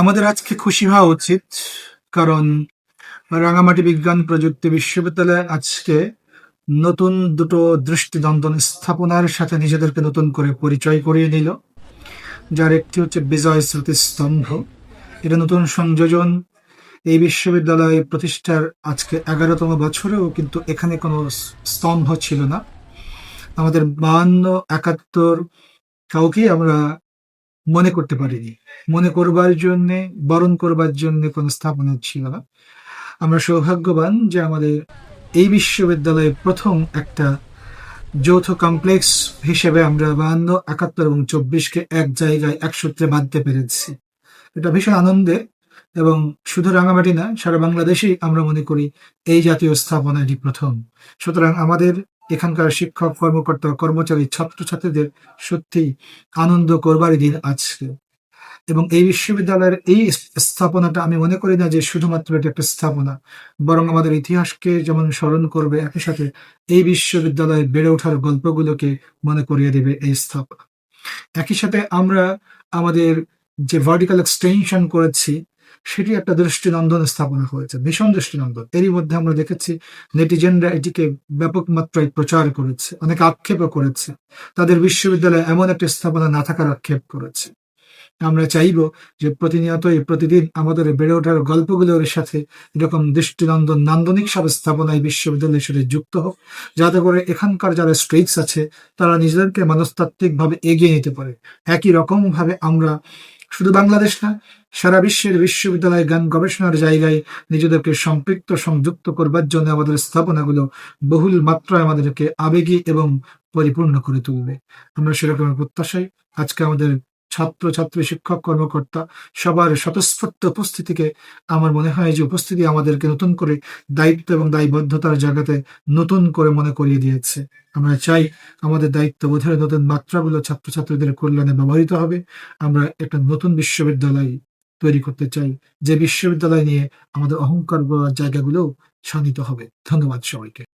আমাদের আজকে খুশি হওয়া উচিত, কারণ রাঙামাটি বিজ্ঞান প্রযুক্তি বিশ্ববিদ্যালয় আজকে নতুন দুটো দৃষ্টিনন্দন স্থাপনার সাথে নিজেদেরকে নতুন করে পরিচয় করিয়ে নিল, যার একটি হচ্ছে বিজয় স্মৃতিস্তম্ভ। এটা নতুন সংযোজন। এই বিশ্ববিদ্যালয় প্রতিষ্ঠার আজকে এগারোতম বছরেও কিন্তু এখানে কোনো স্তম্ভ ছিল না। আমাদের বাহান্ন, একাত্তর, কাউকেই আমরা মনে করতে পারিনি। মনে করবার জন্য, বরণ করবার জন্য কোনো স্থাপনা ছিল না। আমরা সৌভাগ্যবান যে আমাদের এই বিশ্ববিদ্যালয়ে প্রথম একটা যৌথ কমপ্লেক্স হিসেবে আমরা বাহান্ন, একাত্তর এবং চব্বিশকে এক জায়গায়, এক সূত্রে বাঁধতে পেরেছি। এটা ভীষণ আনন্দের এবং শুধু রাঙামাটি না, সারা বাংলাদেশেই আমরা মনে করি এই জাতীয় স্থাপনা এটি প্রথম। সুতরাং আমাদের এখানকার শিক্ষক, কর্মকর্তা, কর্মচারী, ছাত্রছাত্রীদের সত্যি আনন্দ করবারই দিন আজকে। এবং এই বিশ্ববিদ্যালয়ের এই স্থাপনাটা আমি মনে করি না যে শুধুমাত্র এটা একটা স্থাপনা, বরং আমাদের ইতিহাসকে যেমন স্মরণ করবে, একই সাথে এই বিশ্ববিদ্যালয়ে বেড়ে ওঠার গল্পগুলোকে মনে করিয়ে দেবে এই স্থাপনা। একই সাথে আমরা আমাদের যে ভার্টিক্যাল এক্সটেনশন করেছি সেটি একটা দৃষ্টিনন্দন স্থাপনা হয়েছে, ভীষণ দৃষ্টিনন্দন। এরই মধ্যে আমরা দেখেছি নেটিজেনরা এটিকে ব্যাপক মাত্রায় প্রচার করেছে, অনেক আক্ষেপও করেছে। তাদের বিশ্ববিদ্যালয়ে এমন একটা স্থাপনা না থাকার আক্ষেপ করেছে। আমরা চাইব যে প্রতিনিয়তই প্রতিদিন আমাদের বেড়ে ওঠার গল্পগুলোর সাথে এরকম দৃষ্টিনন্দন নান্দনিক সব স্থাপনায় বিশ্ববিদ্যালয়ের সাথে যুক্ত হোক, যাতে করে এখানকার যারা স্ট্রেটস আছে, তারা নিজেদেরকে মনস্তাত্ত্বিকভাবে এগিয়ে নিতে পারে। একই রকম ভাবে আমরা শুধু বাংলাদেশ না, সারা বিশ্বের বিশ্ববিদ্যালয় জ্ঞান গবেষণার জায়গায় নিজেদেরকে সম্পৃক্ত, সংযুক্ত করবার জন্য আমাদের স্থাপনাগুলো বহুল মাত্রায় আমাদেরকে আবেগী এবং পরিপূর্ণ করে তুলবে। আমরা সেরকম প্রত্যাশাই আজকে আমাদের ছাত্র, ছাত্রী, শিক্ষক, কর্মকর্তা সবার স্বতঃস্ফূর্ত উপস্থিতিকে আমার মনে হয় যে উপস্থিতি আমাদেরকে নতুন করে দায়িত্ব এবং দায়বদ্ধতার জায়গাতে নতুন করে মনে করিয়ে দিয়েছে। আমরা চাই আমাদের দায়িত্ব দায়িত্ববোধের নতুন মাত্রাগুলো ছাত্রছাত্রীদের কল্যাণে ব্যবহৃত হবে। আমরা একটা নতুন বিশ্ববিদ্যালয় তৈরি করতে চাই। যে বিশ্ববিদ্যালয় নিয়ে আমাদের অহংকার জায়গাগুলো শানিত হবে। ধন্যবাদ সবাইকে।